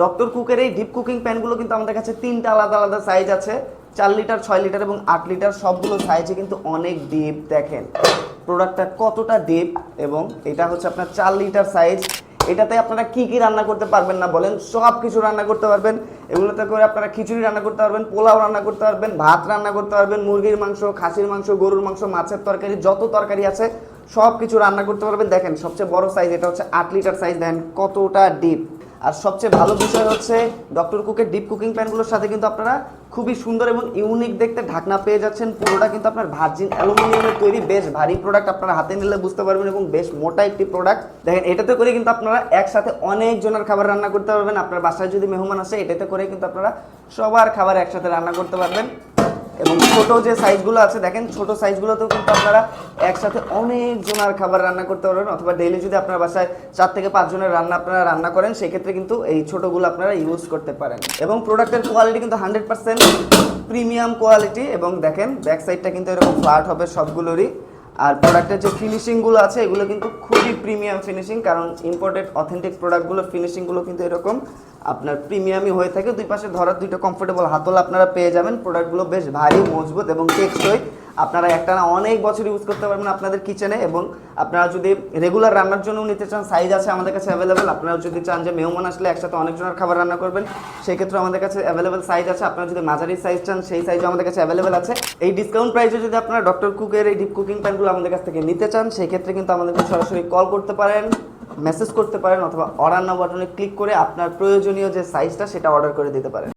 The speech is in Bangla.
ডক্টর কুকের এই ডিপ কুকিং প্যানগুলো কিন্তু আমাদের কাছে তিনটা আলাদা আলাদা সাইজ আছে। চার লিটার, ছয় লিটার এবং আট লিটার সবগুলো সাইজে কিন্তু অনেক ডিপ দেখেন। প্রোডাক্টটা কতটা ডিপ এবং এটা হচ্ছে আপনার চার লিটার সাইজ এটাতে আপনারা কি কি রান্না করতে পারবেন না বলেন, সব কিছু রান্না করতে পারবেন। এগুলোতে করে আপনারা খিচুড়ি রান্না করতে পারবেন, পোলাও রান্না করতে পারবেন, ভাত রান্না করতে পারবেন, মুরগির মাংস, খাসির মাংস, গরুর মাংস, মাছের তরকারি, যত তরকারি আছে সব কিছু রান্না করতে পারবেন। দেখেন সবচেয়ে বড় সাইজ এটা হচ্ছে আট লিটার সাইজ দেখেন কতটা ডিপ আর সবচেয়ে ভালো বিষয় হচ্ছে ডক্টর কুকের ডিপ কুকিং প্যানগুলোর সাথে কিন্তু আপনারা খুবই সুন্দর এবং ইউনিক দেখতে ঢাকনা পেয়ে যাচ্ছেন। পুরোটা কিন্তু আপনার ভার্জিন অ্যালুমিনিয়ামের তৈরি বেশ ভারী প্রোডাক্ট আপনারা হাতে নিলে বুঝতে পারবেন এবং বেশ মোটা একটি প্রোডাক্ট দেখেন, এটাতে করে কিন্তু আপনারা একসাথে অনেক জনের খাবার রান্না করতে পারবেন। আপনার বাসায় যদি মেহমান আসে, এটাতে করে কিন্তু আপনারা সবার খাবার একসাথে রান্না করতে পারবেন। এবং ছোট যে সাইজগুলো আছে, দেখেন ছোট সাইজগুলোতেও কিন্তু আপনারা একসাথে অনেক জনের খাবার রান্না করতে পারবেন, অথবা ডেইলি যদি আপনার বাসায় চার থেকে পাঁচজনের রান্না আপনারা রান্না করেন, সেক্ষেত্রে কিন্তু এই ছোটগুলো আপনারা ইউজ করতে পারেন। এবং প্রোডাক্টের কোয়ালিটি কিন্তু হান্ড্রেড পার্সেন্ট প্রিমিয়াম কোয়ালিটি এবং দেখেন ব্যাক সাইডটা কিন্তু এরকম ফ্ল্যাট হবে সবগুলোরই। আর প্রোডাক্টের যে ফিনিশিংগুলো আছে, এগুলো কিন্তু খুবই প্রিমিয়াম ফিনিশিং কারণ ইম্পোর্টেড অথেন্টিক প্রোডাক্টগুলো ফিনিশিংগুলো কিন্তু এরকম আপনার প্রিমিয়ামই হয়ে থাকে। দুই পাশে ধরার দুইটা কমফোর্টেবল হাতল আপনারা পেয়ে যাবেন। প্রোডাক্টগুলো বেশ ভারী, মজবুত এবং টেকসই আপনারা একটা না অনেক বছর ইউজ করতে পারবেন আপনাদের কিচেনে এবং আপনারা যদি রেগুলার রান্নার জন্য নিতে চান সাইজ আছে আমাদের কাছে অ্যাভেলেবেল আপনারা যদি চান যে মেহমান আসলে একসাথে অনেকজনের খাবার রান্না করবেন, সেক্ষেত্রে আমাদের কাছে অ্যাভেলেবেল সাইজ আছে, আপনারা যদি মাঝারি সাইজ চান, সেই সাইজও আমাদের কাছে অ্যাভেলেবেল আছে। এই ডিসকাউন্ট প্রাইসে যদি আপনারা ডক্টর কুকের এই ডিপ কুকিং প্যানগুলো আমাদের কাছ থেকে নিতে চান সেই ক্ষেত্রে কিন্তু আমাদেরকে সরাসরি কল করতে পারেন মেসেজ করতে পারেন, অথবা অর্ডার বাটনে ক্লিক করে আপনার প্রয়োজনীয় যে সাইজটা সেটা অর্ডার করে দিতে পারেন।